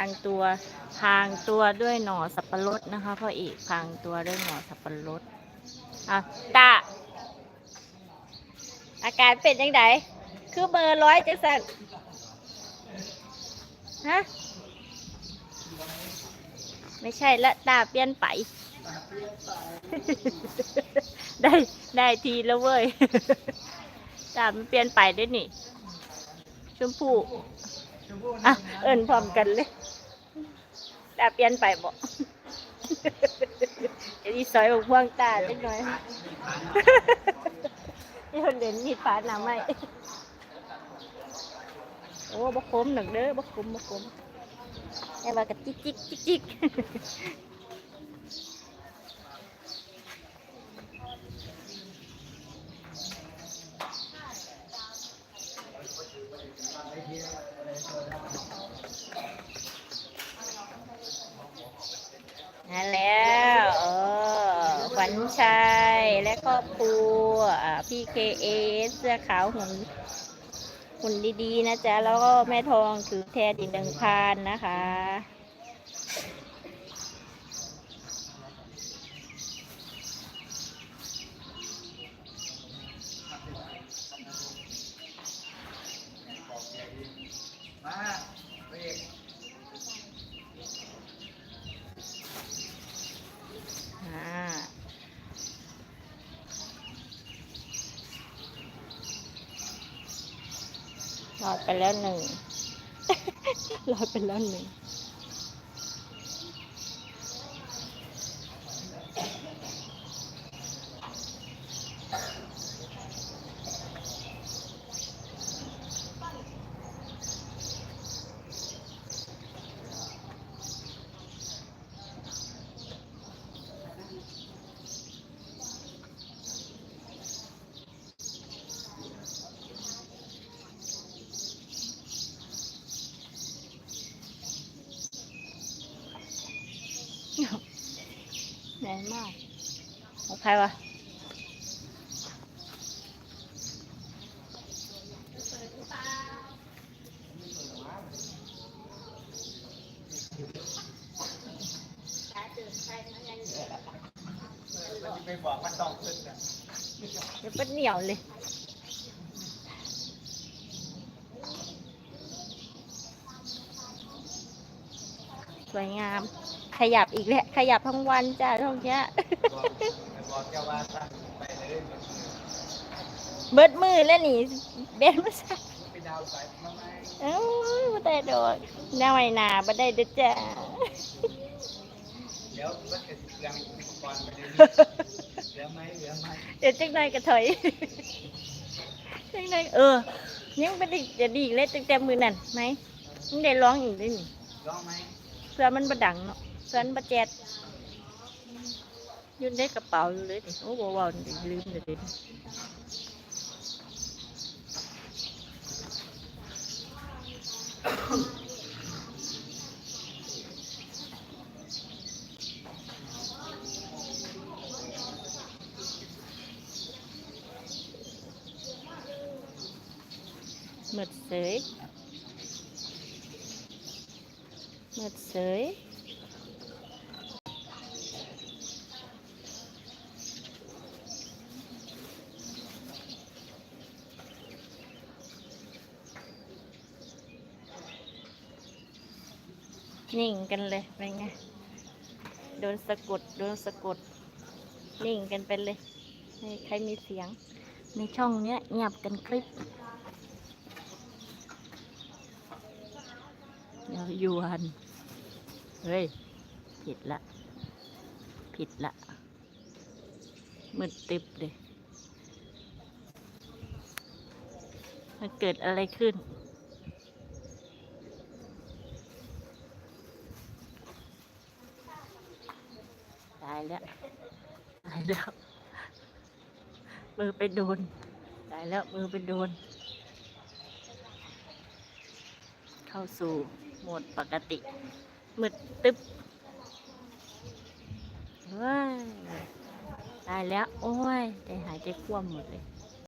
างตัวพางตัวด้วยหน่อสับปะรดนะคะพ่อเอกพางตัวด้วยหน่อสับปะรดอะตาอาการเป็นยังไงคือเบอร์ร้อยจังสันฮะไม่ใช่ละตาเปลี่ยนไป ได้ได้ทีแล้วเว้ยตามันเปลี่ยนไปด้วยนี่ ชมพู่อะเอิญพร้อมกันเลย ตาเปลี่ยนไปบอกเดี๋ยวอีซอยบอกพวงตาจังหน่อยนี่คนเด่นมีดปาดหนาไหมโอ้บกคมหนักเด้อบกคมบกคมแค่ว่ากับจิกจิกจิกจิก นั่นแล้วเออขวัญ ชัย และครอบครัวพี่เคเอเสื้อขาวหุ่นหุ่นดีๆ นะจ๊ะ แล้วก็แม่ทองถือแทนอีกหนึ่งพันนะคะารอดไปแล้วหนึ่งรอดไปแล้วหนึ่ง แรงมากของใครวะมันจะไปบอกมันต้องขึ้นนะเดี๋ยวเป็นเหนียวเลยสวยงาม ขยับอีกแล้วขยับทั้งวันจ้าท่องเนี้ยบอกบอกเจ้าว่าตั้งไปเลยเบิดมือแล้วนี่เบนมาใส่ไปดาวไปมาไหมเอ้าบ่ได้โดอกหน้าไว้หนาบ่ได้เด้อจ้าเดี๋ยวมันจะเรื่องอุปกรณ์ไปเลยเหลือไหมเหลือไหมเดี๋ยวจังหน่อยก็ถอยจังหน่อยเออ ยังไม่ได้จะดีเลยตั้งแต่มือนั่นไหมยังได้ร้องอีกด้วยนี่ร้องไหมเพื่อมันบดังเนาะ นบแจดอยืนในกระเป๋าอยู่เลยดิโอ้บ่เว้าวลืมเลยดิหมดเสยหมดเสย นิ่งกันเลยเป็นไงโดนสะกดโดนสะกด นิ่งกันไปเลยไม่ใครมีเสียง ในช่องเนี้ยเงียบกันคลิปเดี๋ยวยวนเฮ้ย ผิดละ ผิดละมืดตึบเลยมันเกิดอะไรขึ้นายแล้วตายแล้ว มือไปโดนตายแล้วมือไปโดน เข้าสู่โหมดปกติมืดตึ๊บว้ายตายแล้ว โอ้ยใจหายใจคว่ำหมดเลย